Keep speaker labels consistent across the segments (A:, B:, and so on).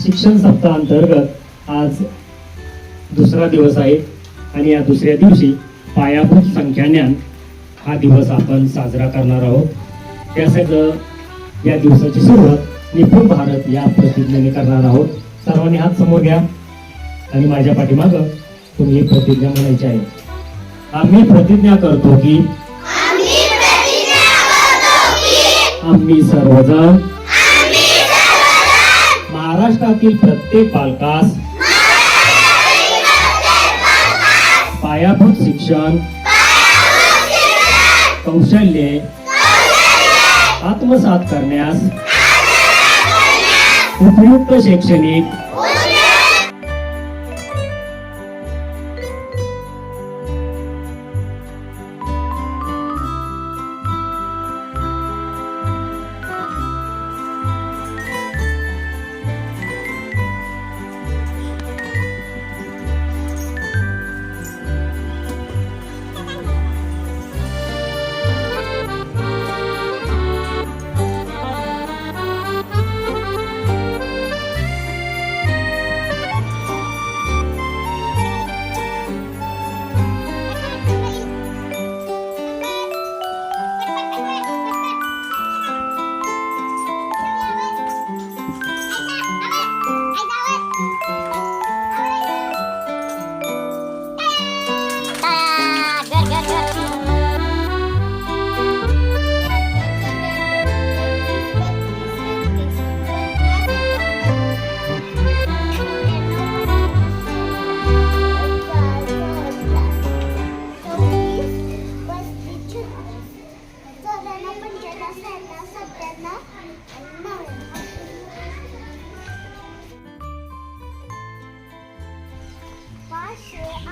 A: शिक्षण सप्ताहांतर्गत आज दुसरा दिवस आहे आणि या दुसऱ्या दिवशी पायाभूत संख्याज्ञान हा दिवस आपण साजरा करणार आहोत. त्यासाठी या दिवसाची सुरुवात निपुण भारत या प्रतिज्ञेने करणार आहोत. सर्वांनी हात समोर घ्या आणि माझ्या पाठीमागं तुम्ही प्रतिज्ञा म्हणायची आहे. आम्ही प्रतिज्ञा करतो की आम्ही सर्वजण महाराष्ट्रातील प्रत्येक बालकास पायाभूत शिक्षण कौशल्ये आत्मसात करण्यास उपयुक्त शैक्षणिक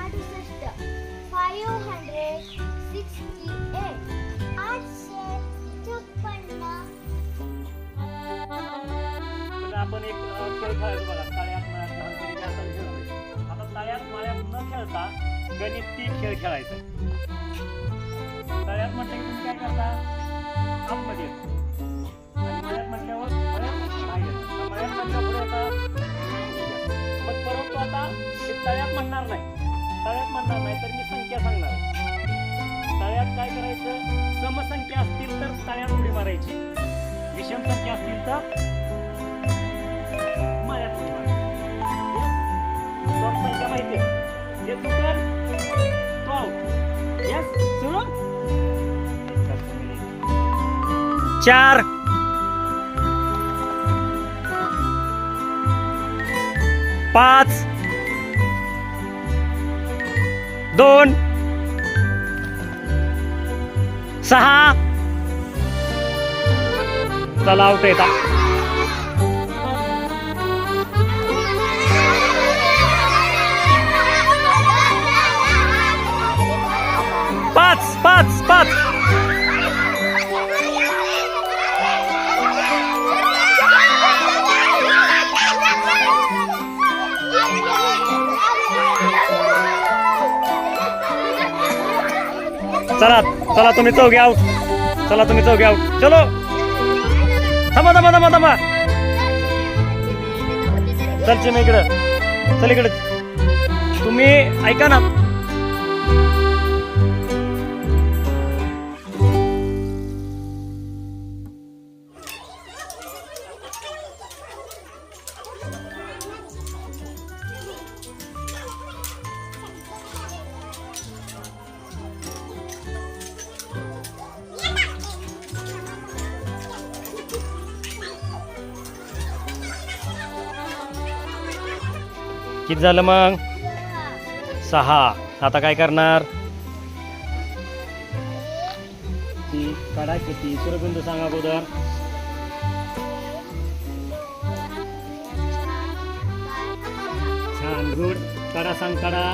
B: अडुसष्ट फाईव्ह हंड्रेड सिक्स्टी एट आठशे छप्पन्न
C: आपण एक खेळ खेळायचो बघा. तळ्यात मळ्यात लहानपणी जास्त खेळायचो आता तळ्यात मळ्यात न खेळता गणिती खेळ खेळायचं. तळ्यात म्हटलं की तुम्ही काय करता? आतमध्ये येता. आणि मळ्यात म्हटल्यावर मळ्यात बाहेर मळ्यात म्हटल्यावर पुढे मग परंतु आता तळ्यात म्हणणार नाही. तळ्यात म्हणणार नाही तर मी संख्या सांगणार तळ्यात काय करायचं? समसंख्या असतील तर तळ्यात उडी मारायची. विषम संख्या असतील तर चार. पाच. दोन सहा. चला आउट येता पाच पाच पाच. चला चला तुम्ही चौघे आऊट चला तुम्ही चौघे आऊट चलो. थांबा थांबा थांबा थांबा. चल मी इकडं. चल इकडं. तुम्ही ऐका ना. किती झालं मग? सहा. आता काय करणार? ती काढा किती? सूर्यबिंदू सांगा अगोदर. छान गुड काढा सांग काढा